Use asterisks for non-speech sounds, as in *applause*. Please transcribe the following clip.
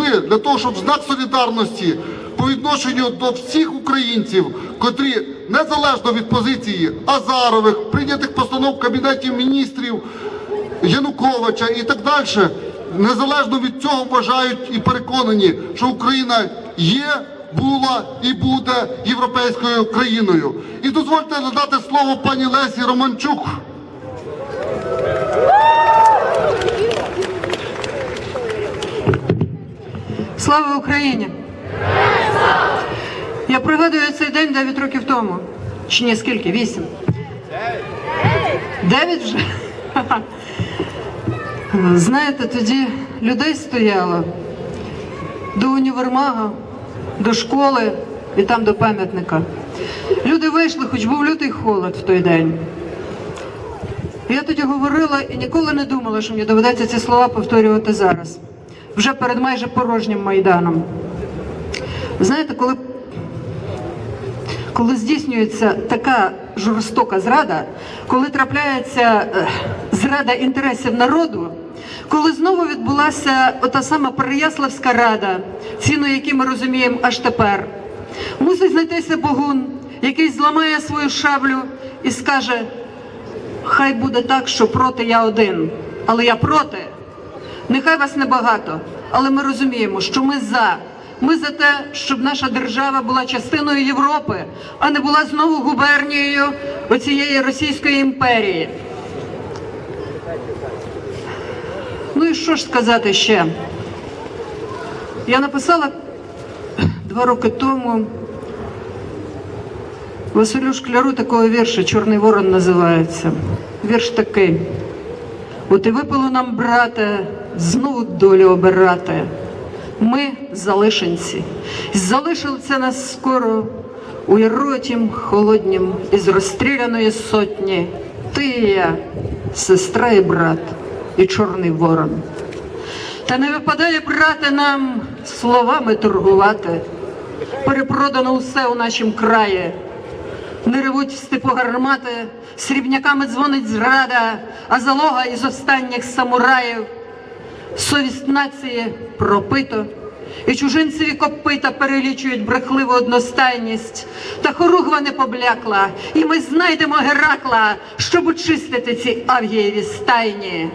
прийшли для того, щоб знак солідарності по відношенню до всіх українців, котрі незалежно від позиції Азарових, прийнятих постанов Кабінетів міністрів, Януковича і так далі, незалежно від цього вважають і переконані, що Україна є, була і буде європейською країною. І дозвольте надати слово пані Лесі Романчук. Слава Україні! Я пригадую цей день 9 років тому. Чи ні, скільки? Вісім. Дев'ять вже? *laughs* Знаєте, тоді людей стояло до універмага, до школи і там до пам'ятника. Люди вийшли, хоч був лютий холод в той день. Я тоді говорила і ніколи не думала, що мені доведеться ці слова повторювати зараз, вже перед майже порожнім майданом. Знаєте, коли, коли здійснюється така жорстока зрада, коли трапляється е, зрада інтересів народу, коли знову відбулася ота сама Переяславська рада, ціну якій ми розуміємо аж тепер, мусить знайтися Богун, який зламає свою шаблю і скаже. Хай буде так, що проти я один, але я проти. Нехай вас небагато, але ми розуміємо, що ми за. Ми за те, щоб наша держава була частиною Європи, а не була знову губернією оцієї Російської імперії. Ну і що ж сказати ще? Я написала два роки тому Василю Шкляру такого вірша Чорний ворон називається. Вірш такий. От і випало нам, брате, знову долю обирати. Ми залишенці. Залишиться нас скоро у іротім холоднім із розстріляної сотні. Ти і я, сестра і брат, і чорний ворон. Та не випадає, брате, нам словами торгувати. Перепродано усе у нашім краї. Не ревуть в степу гармати, срібняками дзвонить зрада, а залога із останніх самураїв. Совість нації пропито, і чужинцеві копита перелічують брехливу одностайність. Та хоругва не поблякла, і ми знайдемо Геракла, щоб очистити ці авгієві стайні.